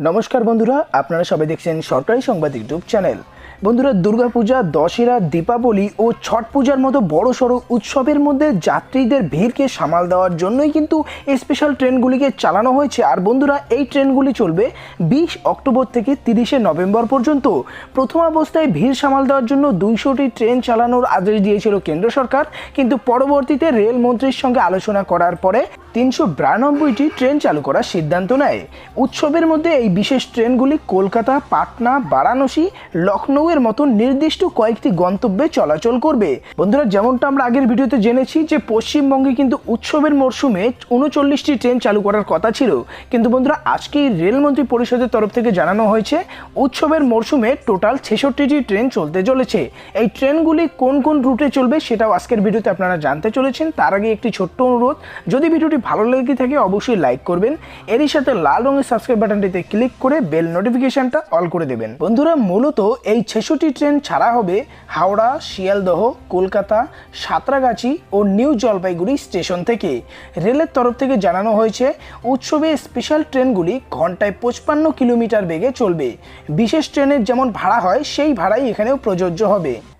নমস্কার বন্ধুরা, আপনারা সবাই দেখছেন সরকারি সংবাদ ইউটিউব চ্যানেল। বন্ধুরা, দুর্গাপূজা দশেরা দীপাবলি ও ছট পূজার মতো বড় সড়ো উৎসবের মধ্যে যাত্রীদের ভিড়কে সামাল দেওয়ার জন্যই কিন্তু স্পেশাল ট্রেনগুলিকে চালানো হয়েছে। আর বন্ধুরা, এই ট্রেনগুলি চলবে বিশ অক্টোবর থেকে তিরিশে নভেম্বর পর্যন্ত। প্রথম অবস্থায় ভিড় সামাল দেওয়ার জন্য দুইশোটি ট্রেন চালানোর আদেশ দিয়েছিল কেন্দ্র সরকার। কিন্তু পরবর্তীতে রেলমন্ত্রীর সঙ্গে আলোচনা করার পরে তিনশো বিরানব্বইটি ট্রেন চালু করার সিদ্ধান্ত নেয়। উৎসবের মধ্যে এই বিশেষ ট্রেনগুলি কলকাতা, পাটনা, বারাণসী লখনৌয়ের মতো নির্দিষ্ট কয়েকটি গন্তব্যে চলাচল করবে। বন্ধুরা, যেমনটা আমরা আগের ভিডিওতে জেনেছি যে পশ্চিমবঙ্গে কিন্তু উৎসবের মরশুমে উনচল্লিশটি ট্রেন চালু করার কথা ছিল। কিন্তু বন্ধুরা, আজকে রেলমন্ত্রী পরিষদের তরফ থেকে জানানো হয়েছে, উৎসবের মরশুমে টোটাল ছেষট্টিটি ট্রেন চলতে চলেছে। এই ট্রেনগুলি কোন কোন রুটে চলবে সেটাও আজকের ভিডিওতে আপনারা জানতে চলেছেন। তার আগে একটি ছোট্ট অনুরোধ, যদি ভিডিওটি ভালো লেগে থাকে অবশ্যই লাইক করবেন। এরই সাথে লাল রঙের সাবস্ক্রাইব বাটনটিতে ক্লিক করে বেল নোটিফিকেশনটা অল করে দেবেন। বন্ধুরা, মূলত এই ছেষট্টি ট্রেন ছাড়া হবে হাওড়া, শিয়ালদহ, কলকাতা, সাঁতরাগাছি ও নিউ জলপাইগুড়ি স্টেশন থেকে। রেলের তরফ থেকে জানানো হয়েছে, উৎসবে স্পেশাল ট্রেনগুলি ঘন্টায় পঁচপান্ন কিলোমিটার বেগে চলবে। বিশেষ ট্রেনের যেমন ভাড়া হয়, সেই ভাড়াই এখানেও প্রযোজ্য হবে।